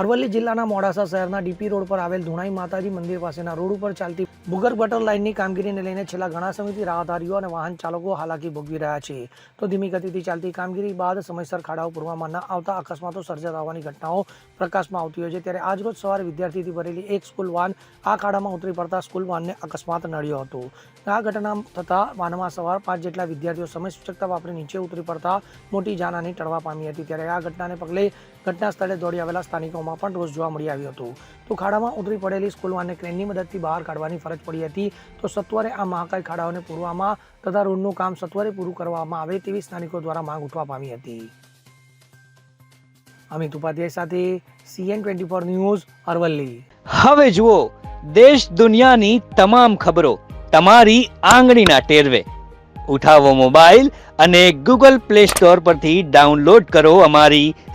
અરવલ્લી જિલ્લાના મોડાસા શહેરના DP road પર આવેલ ધુણાઈ માતાજી મંદિર પાસેના રોડ ઉપર ચાલતી ભૂગર્ભ ગટર લાઇનની કામગીરીને લઈને છેલ્લા ઘણા સમયથી રાહદારીઓ અને વાહન ચાલકો હાલાકી ભોગવી રહ્યા છે. તો ધીમી ગતિથી ચાલતી કામગીરી બાદ સમયસર ખાડાઓ પૂરવામાં ન આવતા અકસ્માતો સર્જાતા હોવાની ઘટનાઓ પ્રકાશમાં આવતી હોય છે. ત્યારે આજરોજ સવારે વિદ્યાર્થીથી ભરેલી એક સ્કૂલ વાન આ ખાડામાં ઉતરી પડતા સ્કૂલ વાનને અકસ્માત નડ્યો હતો. આ ઘટના થતાં વાનમાં સવાર પાંચ જેટલા વિદ્યાર્થીઓ સમય સૂચકતા વાપરી નીચે ઉતરી પડતા મોટી જાનહાની ટળવા પામી હતી. ત્યારે આ ઘટનાને પગલે ઘટના સ્થળે દોડી આવેલા સ્થાનિકોમાં પણ રોષ જોવા મળી આવ્યો હતો. તો ખાડામાં ઉતરી પડેલી સ્કૂલ ક્રેનની મદદથી બહાર કાઢવાની ફરજ પડી હતી. તો સત્વરે આ મહાકાય ખાડાઓને પૂરવામાં તથા રોડનું કામ સત્વરે પૂરું કરવામાં આવે તેવી સ્થાનિકો દ્વારા માંગ ઉઠવા પામી હતી. અમિત ઉપાધ્યાય સાથે CN twenty four news, Aravalli. હવે જુઓ, દેશ દુનિયાની તમામ ખબરો તમારી આંગળીના ટેરવે. ઉઠાવો મોબાઈલ અને ગૂગલ પ્લે સ્ટોર પરથી ડાઉનલોડ કરો અમારી